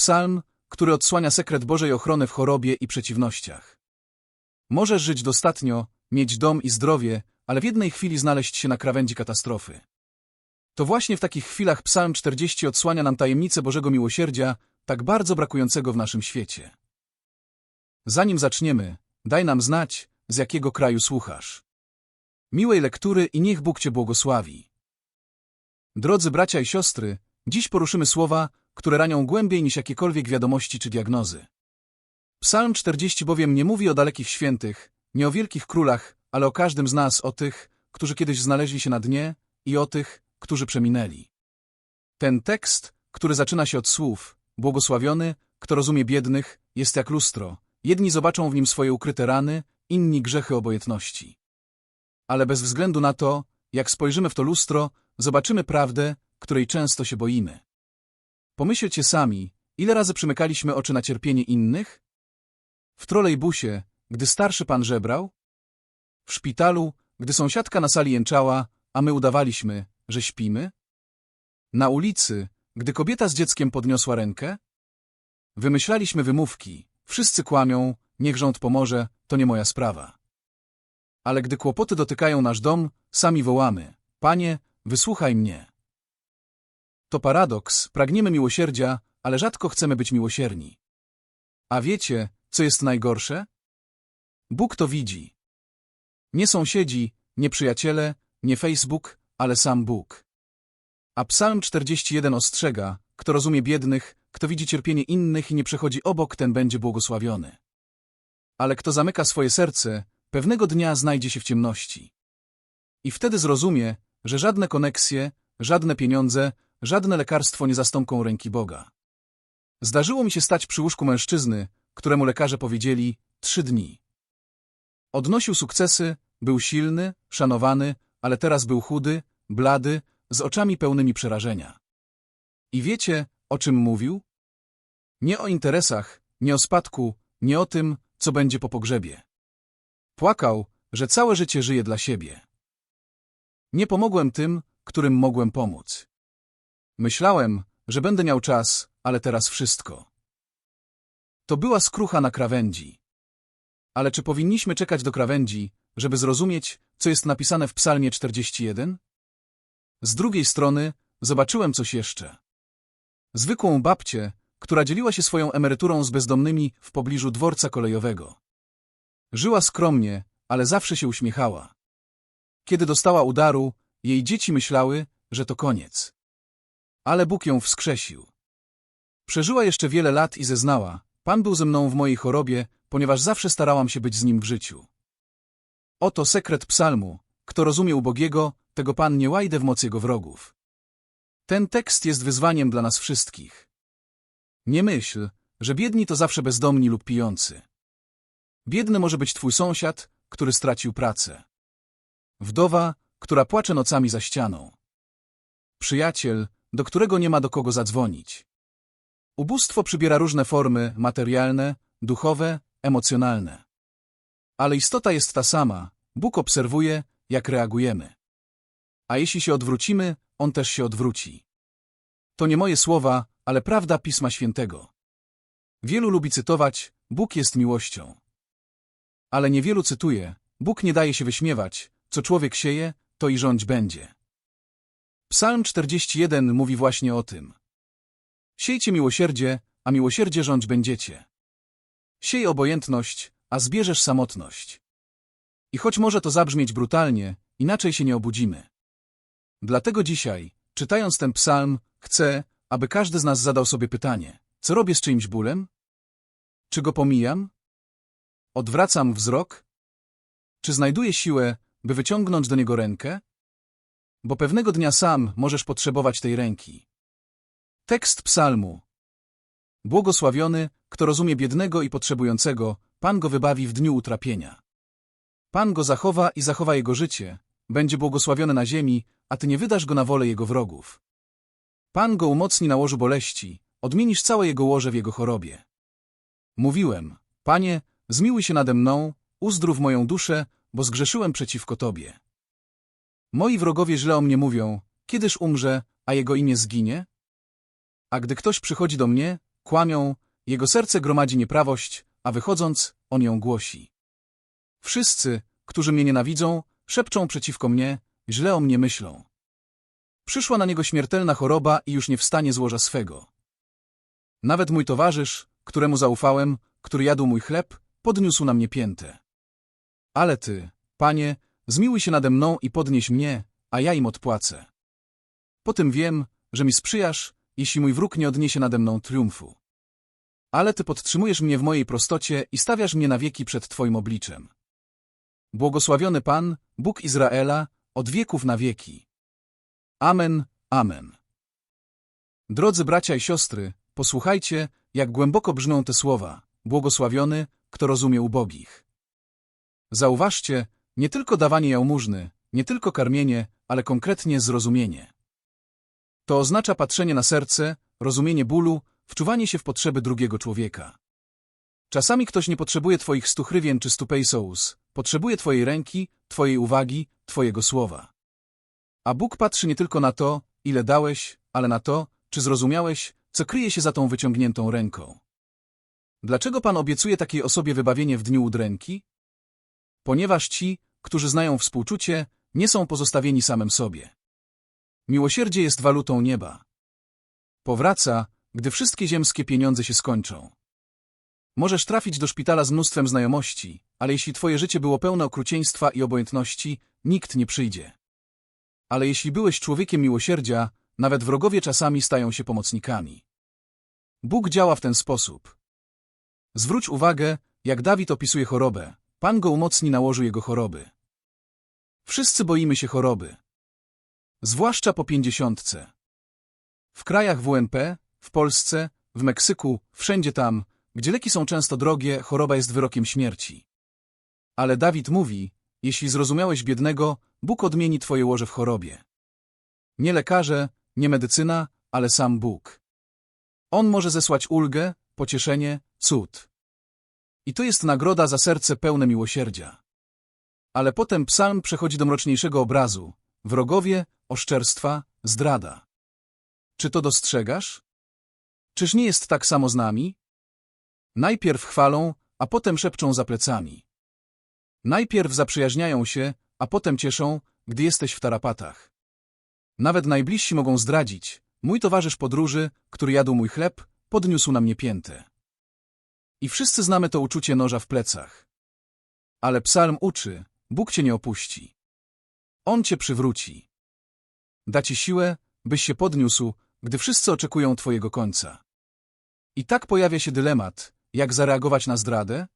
Psalm, który odsłania sekret Bożej ochrony w chorobie i przeciwnościach. Możesz żyć dostatnio, mieć dom i zdrowie, ale w jednej chwili znaleźć się na krawędzi katastrofy. To właśnie w takich chwilach Psalm 40 odsłania nam tajemnicę Bożego miłosierdzia, tak bardzo brakującego w naszym świecie. Zanim zaczniemy, daj nam znać, z jakiego kraju słuchasz. Miłej lektury i niech Bóg Cię błogosławi. Drodzy bracia i siostry, dziś poruszymy słowa, które ranią głębiej niż jakiekolwiek wiadomości czy diagnozy. Psalm 40 bowiem nie mówi o dalekich świętych, nie o wielkich królach, ale o każdym z nas, o tych, którzy kiedyś znaleźli się na dnie i o tych, którzy przeminęli. Ten tekst, który zaczyna się od słów, błogosławiony, kto rozumie biednych, jest jak lustro. Jedni zobaczą w nim swoje ukryte rany, inni grzechy obojętności. Ale bez względu na to, jak spojrzymy w to lustro, zobaczymy prawdę, której często się boimy. Pomyślcie sami, ile razy przymykaliśmy oczy na cierpienie innych? W trolejbusie, gdy starszy pan żebrał? W szpitalu, gdy sąsiadka na sali jęczała, a my udawaliśmy, że śpimy? Na ulicy, gdy kobieta z dzieckiem podniosła rękę? Wymyślaliśmy wymówki. Wszyscy kłamią, niech rząd pomoże, to nie moja sprawa. Ale gdy kłopoty dotykają nasz dom, sami wołamy. Panie, wysłuchaj mnie. To paradoks, pragniemy miłosierdzia, ale rzadko chcemy być miłosierni. A wiecie, co jest najgorsze? Bóg to widzi. Nie sąsiedzi, nie przyjaciele, nie Facebook, ale sam Bóg. A Psalm 41 ostrzega, kto rozumie biednych, kto widzi cierpienie innych i nie przechodzi obok, ten będzie błogosławiony. Ale kto zamyka swoje serce, pewnego dnia znajdzie się w ciemności. I wtedy zrozumie, że żadne koneksje, żadne pieniądze, żadne lekarstwo nie zastąpią ręki Boga. Zdarzyło mi się stać przy łóżku mężczyzny, któremu lekarze powiedzieli trzy dni. Odnosił sukcesy, był silny, szanowany, ale teraz był chudy, blady, z oczami pełnymi przerażenia. I wiecie, o czym mówił? Nie o interesach, nie o spadku, nie o tym, co będzie po pogrzebie. Płakał, że całe życie żyje dla siebie. Nie pomogłem tym, którym mogłem pomóc. Myślałem, że będę miał czas, ale teraz wszystko. To była skrucha na krawędzi. Ale czy powinniśmy czekać do krawędzi, żeby zrozumieć, co jest napisane w Psalmie 41? Z drugiej strony zobaczyłem coś jeszcze. Zwykłą babcię, która dzieliła się swoją emeryturą z bezdomnymi w pobliżu dworca kolejowego. Żyła skromnie, ale zawsze się uśmiechała. Kiedy dostała udaru, jej dzieci myślały, że to koniec. Ale Bóg ją wskrzesił. Przeżyła jeszcze wiele lat i zeznała, Pan był ze mną w mojej chorobie, ponieważ zawsze starałam się być z Nim w życiu. Oto sekret psalmu. Kto rozumie ubogiego, tego Pan nie łajdę w mocy jego wrogów. Ten tekst jest wyzwaniem dla nas wszystkich. Nie myśl, że biedni to zawsze bezdomni lub pijący. Biedny może być twój sąsiad, który stracił pracę. Wdowa, która płacze nocami za ścianą. Przyjaciel, do którego nie ma do kogo zadzwonić. Ubóstwo przybiera różne formy materialne, duchowe, emocjonalne. Ale istota jest ta sama. Bóg obserwuje, jak reagujemy. A jeśli się odwrócimy, On też się odwróci. To nie moje słowa, ale prawda Pisma Świętego. Wielu lubi cytować, Bóg jest miłością. Ale niewielu cytuje, Bóg nie daje się wyśmiewać, co człowiek sieje, to i rządź będzie. Psalm 41 mówi właśnie o tym. Siejcie miłosierdzie, a miłosierdzie rządź będziecie. Siej obojętność, a zbierzesz samotność. I choć może to zabrzmieć brutalnie, inaczej się nie obudzimy. Dlatego dzisiaj, czytając ten psalm, chcę, aby każdy z nas zadał sobie pytanie, co robię z czyimś bólem? Czy go pomijam? Odwracam wzrok? Czy znajduję siłę, by wyciągnąć do niego rękę? Bo pewnego dnia sam możesz potrzebować tej ręki. Tekst psalmu. Błogosławiony, kto rozumie biednego i potrzebującego, Pan go wybawi w dniu utrapienia. Pan go zachowa i zachowa jego życie, będzie błogosławiony na ziemi, a ty nie wydasz go na wolę jego wrogów. Pan go umocni na łożu boleści, odmienisz całe jego łoże w jego chorobie. Mówiłem, Panie, zmiłuj się nade mną, uzdrów moją duszę, bo zgrzeszyłem przeciwko Tobie. Moi wrogowie źle o mnie mówią, kiedyż umrze, a jego imię zginie? A gdy ktoś przychodzi do mnie, kłamią, jego serce gromadzi nieprawość, a wychodząc, on ją głosi. Wszyscy, którzy mnie nienawidzą, szepczą przeciwko mnie, źle o mnie myślą. Przyszła na niego śmiertelna choroba i już nie wstanie z łoża swego. Nawet mój towarzysz, któremu zaufałem, który jadł mój chleb, podniósł na mnie piętę. Ale ty, panie, zmiłuj się nade mną i podnieś mnie, a ja im odpłacę. Po tym wiem, że mi sprzyjasz, jeśli mój wróg nie odniesie nade mną triumfu. Ale ty podtrzymujesz mnie w mojej prostocie i stawiasz mnie na wieki przed twoim obliczem. Błogosławiony Pan, Bóg Izraela, od wieków na wieki. Amen, amen. Drodzy bracia i siostry, posłuchajcie, jak głęboko brzmią te słowa. Błogosławiony, kto rozumie ubogich. Zauważcie, nie tylko dawanie jałmużny, nie tylko karmienie, ale konkretnie zrozumienie. To oznacza patrzenie na serce, rozumienie bólu, wczuwanie się w potrzeby drugiego człowieka. Czasami ktoś nie potrzebuje twoich stu hrywien czy stu pesos, potrzebuje twojej ręki, twojej uwagi, twojego słowa. A Bóg patrzy nie tylko na to, ile dałeś, ale na to, czy zrozumiałeś, co kryje się za tą wyciągniętą ręką. Dlaczego Pan obiecuje takiej osobie wybawienie w dniu udręki? Ponieważ ci, którzy znają współczucie, nie są pozostawieni samym sobie. Miłosierdzie jest walutą nieba. Powraca, gdy wszystkie ziemskie pieniądze się skończą. Możesz trafić do szpitala z mnóstwem znajomości, ale jeśli twoje życie było pełne okrucieństwa i obojętności, nikt nie przyjdzie. Ale jeśli byłeś człowiekiem miłosierdzia, nawet wrogowie czasami stają się pomocnikami. Bóg działa w ten sposób. Zwróć uwagę, jak Dawid opisuje chorobę. Pan go umocni na łożu jego choroby. Wszyscy boimy się choroby. Zwłaszcza po pięćdziesiątce. W krajach WNP, w Polsce, w Meksyku, wszędzie tam, gdzie leki są często drogie, choroba jest wyrokiem śmierci. Ale Dawid mówi, jeśli zrozumiałeś biednego, Bóg odmieni twoje łoże w chorobie. Nie lekarze, nie medycyna, ale sam Bóg. On może zesłać ulgę, pocieszenie, cud. I to jest nagroda za serce pełne miłosierdzia. Ale potem psalm przechodzi do mroczniejszego obrazu. Wrogowie, oszczerstwa, zdrada. Czy to dostrzegasz? Czyż nie jest tak samo z nami? Najpierw chwalą, a potem szepczą za plecami. Najpierw zaprzyjaźniają się, a potem cieszą, gdy jesteś w tarapatach. Nawet najbliżsi mogą zdradzić. Mój towarzysz podróży, który jadł mój chleb, podniósł na mnie piętę. I wszyscy znamy to uczucie noża w plecach. Ale psalm uczy, Bóg cię nie opuści. On cię przywróci. Da ci siłę, byś się podniósł, gdy wszyscy oczekują twojego końca. I tak pojawia się dylemat, jak zareagować na zdradę?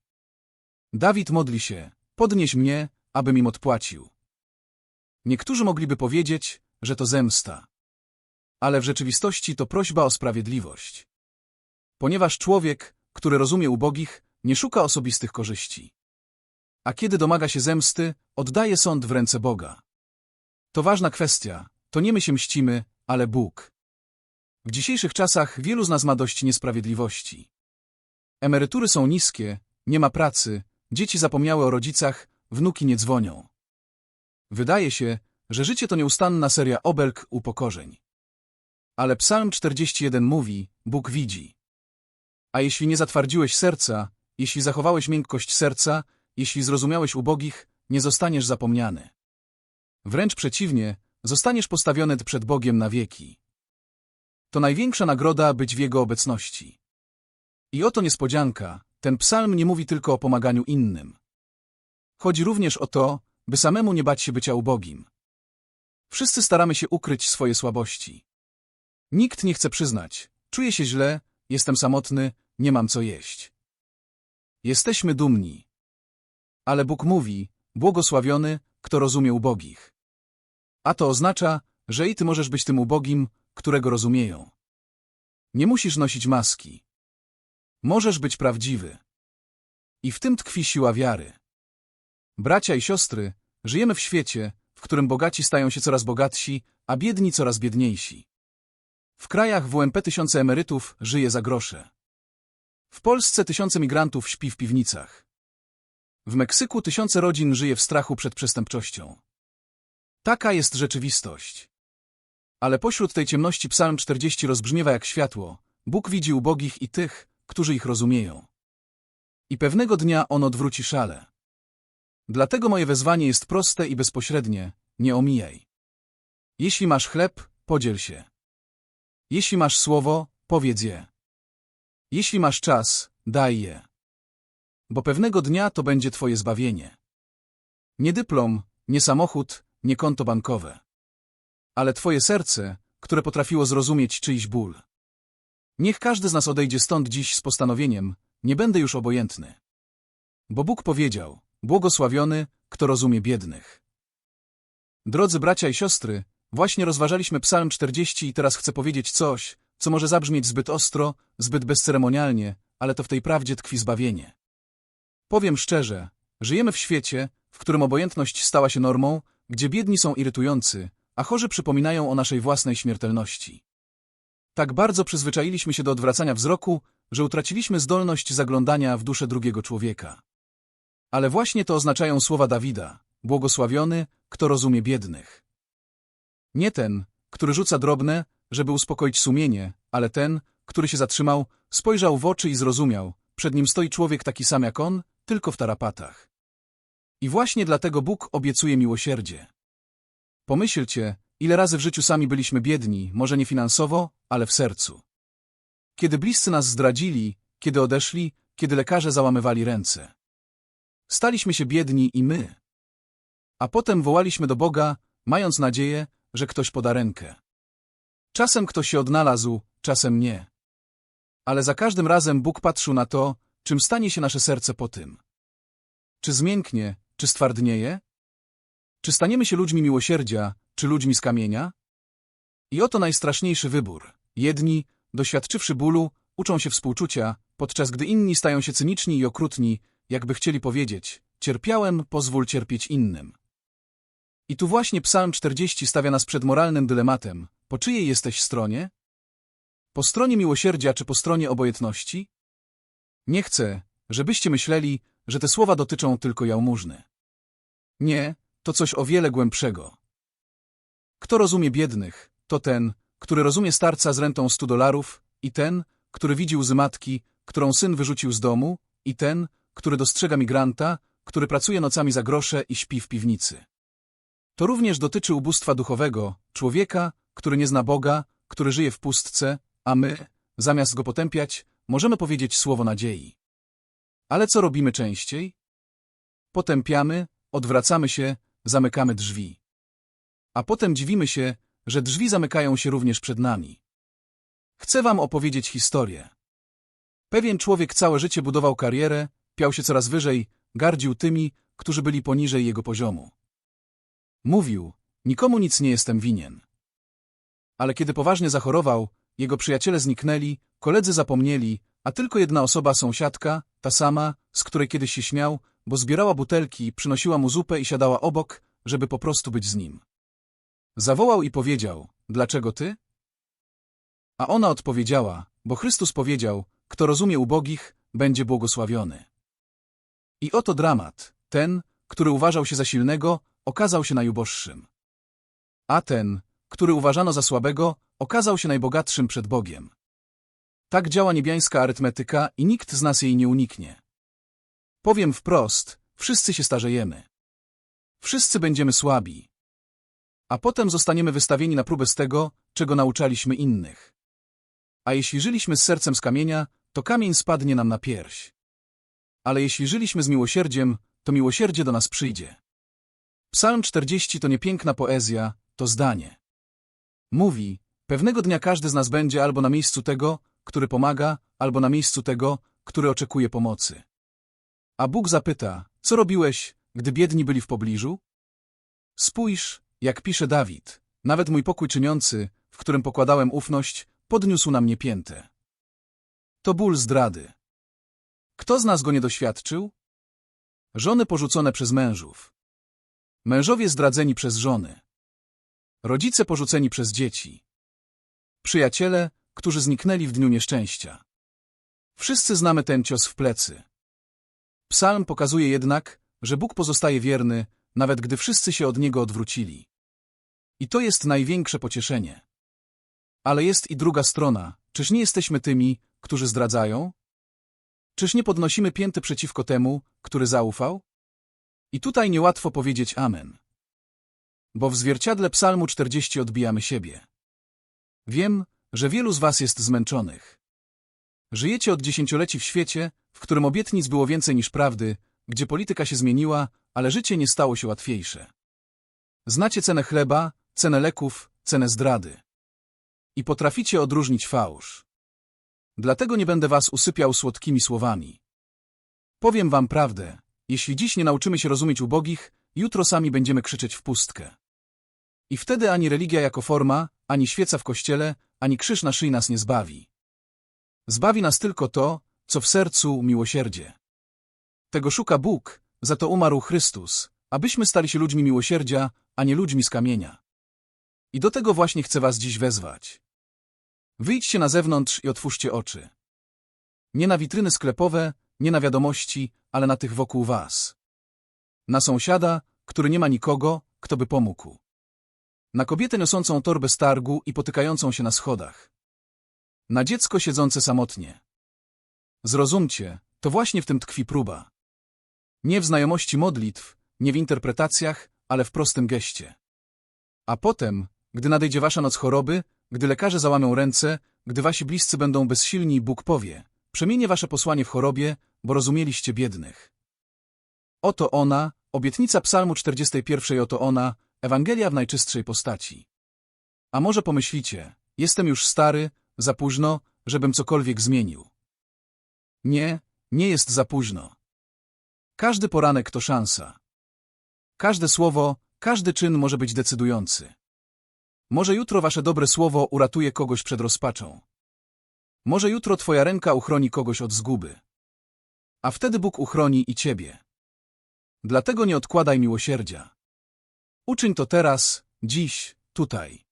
Dawid modli się, podnieś mnie, abym im odpłacił. Niektórzy mogliby powiedzieć, że to zemsta. Ale w rzeczywistości to prośba o sprawiedliwość. Ponieważ człowiek, który rozumie ubogich, nie szuka osobistych korzyści. A kiedy domaga się zemsty, oddaje sąd w ręce Boga. To ważna kwestia, to nie my się mścimy, ale Bóg. W dzisiejszych czasach wielu z nas ma dość niesprawiedliwości. Emerytury są niskie, nie ma pracy, dzieci zapomniały o rodzicach, wnuki nie dzwonią. Wydaje się, że życie to nieustanna seria obelg upokorzeń. Ale Psalm 41 mówi, Bóg widzi. A jeśli nie zatwardziłeś serca, jeśli zachowałeś miękkość serca, jeśli zrozumiałeś ubogich, nie zostaniesz zapomniany. Wręcz przeciwnie, zostaniesz postawiony przed Bogiem na wieki. To największa nagroda być w Jego obecności. I oto niespodzianka, ten psalm nie mówi tylko o pomaganiu innym. Chodzi również o to, by samemu nie bać się bycia ubogim. Wszyscy staramy się ukryć swoje słabości. Nikt nie chce przyznać, czuję się źle, jestem samotny, nie mam co jeść. Jesteśmy dumni. Ale Bóg mówi, błogosławiony, kto rozumie ubogich. A to oznacza, że i ty możesz być tym ubogim, którego rozumieją. Nie musisz nosić maski. Możesz być prawdziwy. I w tym tkwi siła wiary. Bracia i siostry, żyjemy w świecie, w którym bogaci stają się coraz bogatsi, a biedni coraz biedniejsi. W krajach WMP tysiące emerytów żyje za grosze. W Polsce tysiące migrantów śpi w piwnicach. W Meksyku tysiące rodzin żyje w strachu przed przestępczością. Taka jest rzeczywistość. Ale pośród tej ciemności psalm 40 rozbrzmiewa jak światło. Bóg widzi ubogich i tych, którzy ich rozumieją. I pewnego dnia On odwróci szale. Dlatego moje wezwanie jest proste i bezpośrednie, nie omijaj. Jeśli masz chleb, podziel się. Jeśli masz słowo, powiedz je. Jeśli masz czas, daj je. Bo pewnego dnia to będzie twoje zbawienie. Nie dyplom, nie samochód, nie konto bankowe. Ale twoje serce, które potrafiło zrozumieć czyjś ból. Niech każdy z nas odejdzie stąd dziś z postanowieniem, nie będę już obojętny. Bo Bóg powiedział, błogosławiony, kto rozumie biednych. Drodzy bracia i siostry, właśnie rozważaliśmy Psalm 40 i teraz chcę powiedzieć coś, co może zabrzmieć zbyt ostro, zbyt bezceremonialnie, ale to w tej prawdzie tkwi zbawienie. Powiem szczerze, żyjemy w świecie, w którym obojętność stała się normą, gdzie biedni są irytujący, a chorzy przypominają o naszej własnej śmiertelności. Tak bardzo przyzwyczailiśmy się do odwracania wzroku, że utraciliśmy zdolność zaglądania w duszę drugiego człowieka. Ale właśnie to oznaczają słowa Dawida, błogosławiony, kto rozumie biednych. Nie ten, który rzuca drobne, żeby uspokoić sumienie, ale ten, który się zatrzymał, spojrzał w oczy i zrozumiał, przed nim stoi człowiek taki sam jak on, tylko w tarapatach. I właśnie dlatego Bóg obiecuje miłosierdzie. Pomyślcie, ile razy w życiu sami byliśmy biedni, może nie finansowo, ale w sercu. Kiedy bliscy nas zdradzili, kiedy odeszli, kiedy lekarze załamywali ręce. Staliśmy się biedni i my. A potem wołaliśmy do Boga, mając nadzieję, że ktoś poda rękę. Czasem ktoś się odnalazł, czasem nie. Ale za każdym razem Bóg patrzył na to, czym stanie się nasze serce po tym. Czy zmięknie, czy stwardnieje? Czy staniemy się ludźmi miłosierdzia, czy ludźmi z kamienia? I oto najstraszniejszy wybór. Jedni, doświadczywszy bólu, uczą się współczucia, podczas gdy inni stają się cyniczni i okrutni, jakby chcieli powiedzieć, cierpiałem, pozwól cierpieć innym. I tu właśnie Psalm 40 stawia nas przed moralnym dylematem. Po czyjej jesteś stronie? Po stronie miłosierdzia czy po stronie obojętności? Nie chcę, żebyście myśleli, że te słowa dotyczą tylko jałmużny. Nie, to coś o wiele głębszego. Kto rozumie biednych, to ten, który rozumie starca z rentą stu dolarów i ten, który widzi łzy matki, którą syn wyrzucił z domu i ten, który dostrzega migranta, który pracuje nocami za grosze i śpi w piwnicy. To również dotyczy ubóstwa duchowego, człowieka, który nie zna Boga, który żyje w pustce, a my, zamiast go potępiać, możemy powiedzieć słowo nadziei. Ale co robimy częściej? Potępiamy, odwracamy się, zamykamy drzwi. A potem dziwimy się, że drzwi zamykają się również przed nami. Chcę wam opowiedzieć historię. Pewien człowiek całe życie budował karierę, piał się coraz wyżej, gardził tymi, którzy byli poniżej jego poziomu. Mówił, nikomu nic nie jestem winien. Ale kiedy poważnie zachorował, jego przyjaciele zniknęli, koledzy zapomnieli, a tylko jedna osoba, sąsiadka, ta sama, z której kiedyś się śmiał, bo zbierała butelki, przynosiła mu zupę i siadała obok, żeby po prostu być z nim. Zawołał i powiedział, dlaczego ty? A ona odpowiedziała, bo Chrystus powiedział, kto rozumie ubogich, będzie błogosławiony. I oto dramat, ten, który uważał się za silnego, okazał się najuboższym. A ten, który uważano za słabego, okazał się najbogatszym przed Bogiem. Tak działa niebiańska arytmetyka i nikt z nas jej nie uniknie. Powiem wprost, wszyscy się starzejemy. Wszyscy będziemy słabi. A potem zostaniemy wystawieni na próbę z tego, czego nauczaliśmy innych. A jeśli żyliśmy z sercem z kamienia, to kamień spadnie nam na pierś. Ale jeśli żyliśmy z miłosierdziem, to miłosierdzie do nas przyjdzie. Psalm 40 to nie piękna poezja, to zdanie. Mówi, pewnego dnia każdy z nas będzie albo na miejscu tego, który pomaga, albo na miejscu tego, który oczekuje pomocy. A Bóg zapyta, co robiłeś, gdy biedni byli w pobliżu? Spójrz, jak pisze Dawid, nawet mój pokój czyniący, w którym pokładałem ufność, podniósł na mnie piętę. To ból zdrady. Kto z nas go nie doświadczył? Żony porzucone przez mężów. Mężowie zdradzeni przez żony. Rodzice porzuceni przez dzieci. Przyjaciele, którzy zniknęli w dniu nieszczęścia. Wszyscy znamy ten cios w plecy. Psalm pokazuje jednak, że Bóg pozostaje wierny, nawet gdy wszyscy się od Niego odwrócili. I to jest największe pocieszenie. Ale jest i druga strona, Czyż nie jesteśmy tymi, którzy zdradzają? Czyż nie podnosimy pięty przeciwko temu, który zaufał? I tutaj niełatwo powiedzieć amen. Bo w zwierciadle psalmu 40 odbijamy siebie. Wiem, że wielu z was jest zmęczonych. Żyjecie od dziesięcioleci w świecie, w którym obietnic było więcej niż prawdy, gdzie polityka się zmieniła, ale życie nie stało się łatwiejsze. Znacie cenę chleba, cenę leków, cenę zdrady. I potraficie odróżnić fałsz. Dlatego nie będę was usypiał słodkimi słowami. Powiem wam prawdę, jeśli dziś nie nauczymy się rozumieć ubogich, jutro sami będziemy krzyczeć w pustkę. I wtedy ani religia jako forma, ani świeca w kościele, ani krzyż na szyi nas nie zbawi. Zbawi nas tylko to, co w sercu miłosierdzie. Tego szuka Bóg, za to umarł Chrystus, abyśmy stali się ludźmi miłosierdzia, a nie ludźmi z kamienia. I do tego właśnie chcę was dziś wezwać. Wyjdźcie na zewnątrz i otwórzcie oczy. Nie na witryny sklepowe, nie na wiadomości, ale na tych wokół was. Na sąsiada, który nie ma nikogo, kto by pomógł. Na kobietę niosącą torbę z targu i potykającą się na schodach. Na dziecko siedzące samotnie. Zrozumcie, to właśnie w tym tkwi próba. Nie w znajomości modlitw, nie w interpretacjach, ale w prostym geście. A potem, gdy nadejdzie wasza noc choroby, gdy lekarze załamią ręce, gdy wasi bliscy będą bezsilni, Bóg powie, przemienię wasze posłanie w chorobie, bo rozumieliście biednych. Oto ona, obietnica psalmu 41, oto ona, Ewangelia w najczystszej postaci. A może pomyślicie, jestem już stary, za późno, żebym cokolwiek zmienił. Nie, nie jest za późno. Każdy poranek to szansa. Każde słowo, każdy czyn może być decydujący. Może jutro wasze dobre słowo uratuje kogoś przed rozpaczą. Może jutro twoja ręka uchroni kogoś od zguby. A wtedy Bóg uchroni i ciebie. Dlatego nie odkładaj miłosierdzia. Uczyń to teraz, dziś, tutaj.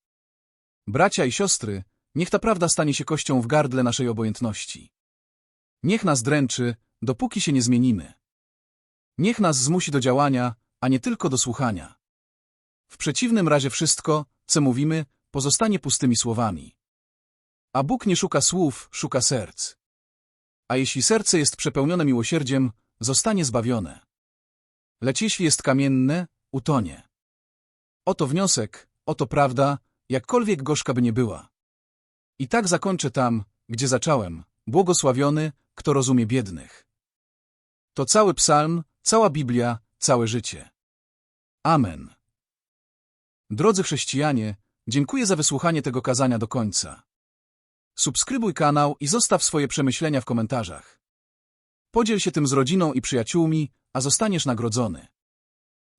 Bracia i siostry, niech ta prawda stanie się kością w gardle naszej obojętności. Niech nas dręczy, dopóki się nie zmienimy. Niech nas zmusi do działania, a nie tylko do słuchania. W przeciwnym razie wszystko, co mówimy, pozostanie pustymi słowami. A Bóg nie szuka słów, szuka serc. A jeśli serce jest przepełnione miłosierdziem, zostanie zbawione. Lecz jeśli jest kamienne, utonie. Oto wniosek, oto prawda, jakkolwiek gorzka by nie była. I tak zakończę tam, gdzie zacząłem, błogosławiony, kto rozumie biednych. To cały psalm, cała Biblia, całe życie. Amen. Drodzy chrześcijanie, dziękuję za wysłuchanie tego kazania do końca. Subskrybuj kanał i zostaw swoje przemyślenia w komentarzach. Podziel się tym z rodziną i przyjaciółmi, a zostaniesz nagrodzony.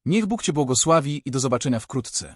Niech Bóg Cię błogosławi i do zobaczenia wkrótce.